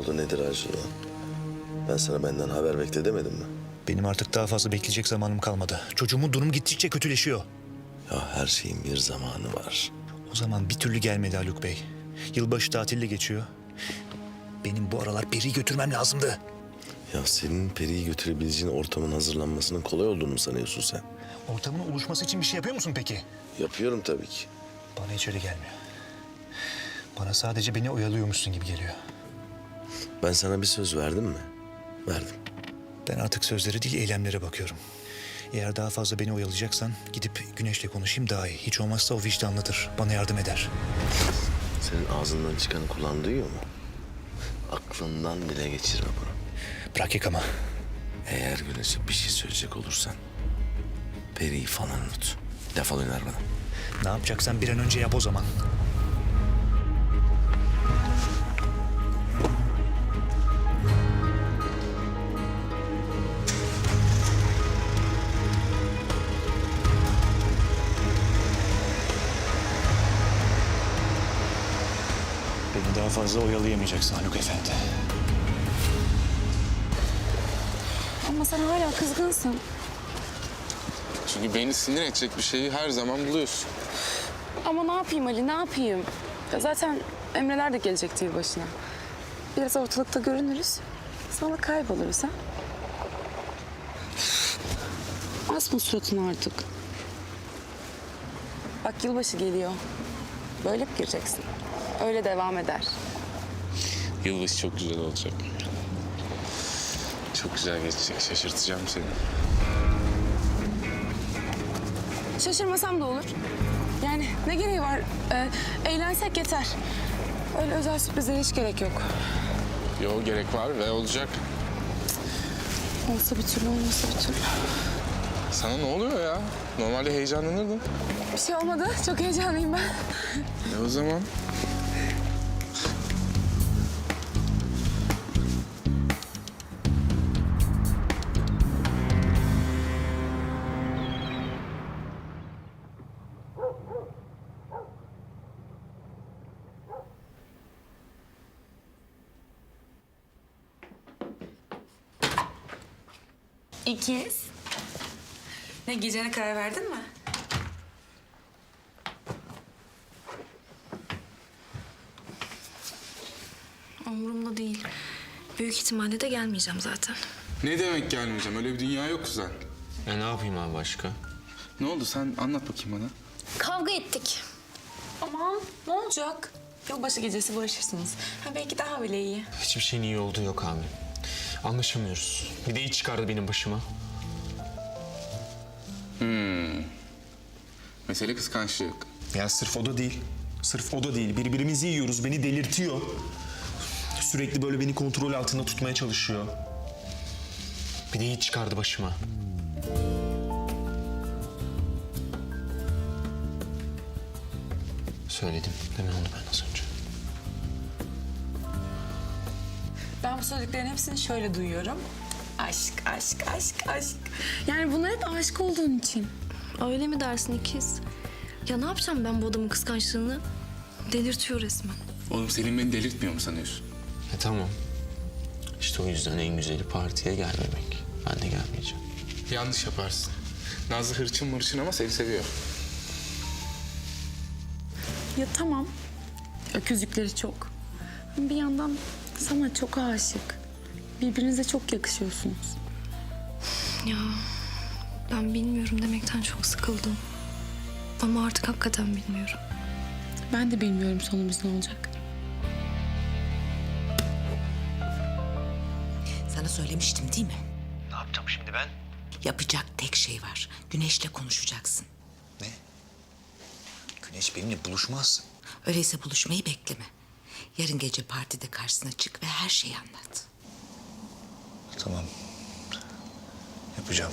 oldu nedir acaba? Ben sana benden haber bekle demedim mi? Benim artık daha fazla bekleyecek zamanım kalmadı. Çocuğumun durumu gittikçe kötüleşiyor. Ya her şeyin bir zamanı var. O zaman bir türlü gelmedi Haluk Bey. Yılbaşı tatilde geçiyor. Benim bu aralar Peri'yi götürmem lazımdı. Ya senin Peri'yi götürebileceğin ortamın hazırlanmasının kolay olduğunu mu sanıyorsun sen? Ortamın oluşması için bir şey yapıyor musun peki? Yapıyorum tabii ki. Bana hiç öyle gelmiyor. Bana sadece beni oyalıyormuşsun gibi geliyor. Ben sana bir söz verdim mi? Verdim. Ben artık sözlere değil eylemlere bakıyorum. Eğer daha fazla beni oyalayacaksan gidip Güneş'le konuşayım daha iyi. Hiç olmazsa o vicdanlıdır. Bana yardım eder. Senin ağzından çıkanı kulağın duyuyor mu? Aklından bile geçirme bunu. Bırak yakamı. Eğer Güneş'e bir şey söyleyecek olursan... Peri'yi falan unut. Defol öner bana. Ne yapacaksan bir an önce yap o zaman. Fazla oyalayamayacaksın Haluk Efendi. Ama sen hala kızgınsın. Çünkü beni sinir edecek bir şeyi her zaman buluyorsun. Ama ne yapayım Ali, ne yapayım? Ya zaten Emreler de gelecekti yılbaşına. Biraz ortalıkta görünürüz. Sonra kayboluruz ha? Asma suratını artık. Bak yılbaşı geliyor. Böyle mi gireceksin? Öyle devam eder. Yılbaşı çok güzel olacak. Çok güzel geçecek. Şaşırtacağım seni. Şaşırmasam da olur. Yani ne gereği var? Ee, eğlensek yeter. Öyle özel sürprizlere hiç gerek yok. Yo gerek var ve olacak. Olsa bir türlü, olmasa bir türlü. Sana ne oluyor ya? Normalde heyecanlanırdın. Bir şey olmadı. Çok heyecanlıyım ben. E o zaman İkiz. Ne gecene karar verdin mi? Umurumda değil. Büyük ihtimalle de gelmeyeceğim zaten. ne demek gelmeyeceğim? Öyle bir dünya yok kuzen. Ya ne yapayım abi başka? Ne oldu? Sen anlat bakayım bana. Kavga ettik. Aman ne olacak? Yılbaşı gecesi barışırsınız. Ha, belki daha bile iyi. Hiçbir şeyin iyi olduğu yok abi. Anlaşamıyoruz. Bir de iç çıkardı benim başıma. Mesele kıskançlık. Ya sırf o da değil. Sırf o da değil. Birbirimizi yiyoruz. Beni delirtiyor. Sürekli böyle beni kontrol altında tutmaya çalışıyor. Bir de iç çıkardı başıma. Söyledim. Demin onu ben az önce. Bu söylediklerin hepsini şöyle duyuyorum. Aşk, aşk, aşk, aşk. Yani bunlar hep aşık olduğun için. Öyle mi dersin ikiz? Ya ne yapacağım ben bu adamın kıskançlığını? Delirtiyor resmen. Oğlum Selim beni delirtmiyor mu sanıyorsun? E tamam. İşte o yüzden en güzeli partiye gelmemek. Ben de gelmeyeceğim. Yanlış yaparsın. Nazlı hırçın mırçın ama seni seviyor. Ya tamam. Öküzlükleri çok. Bir yandan sana çok aşık. Birbirinize çok yakışıyorsunuz. Ya ben bilmiyorum demekten çok sıkıldım. Ama artık hakikaten bilmiyorum. Ben de bilmiyorum sonumuz ne olacak. Sana söylemiştim değil mi? Ne yapacağım şimdi ben? Yapacak tek şey var. Güneş'le konuşacaksın. Ne? Güneş benimle buluşmaz. Öyleyse buluşmayı bekleme. Yarın gece partide karşısına çık ve her şeyi anlat. Tamam. Yapacağım.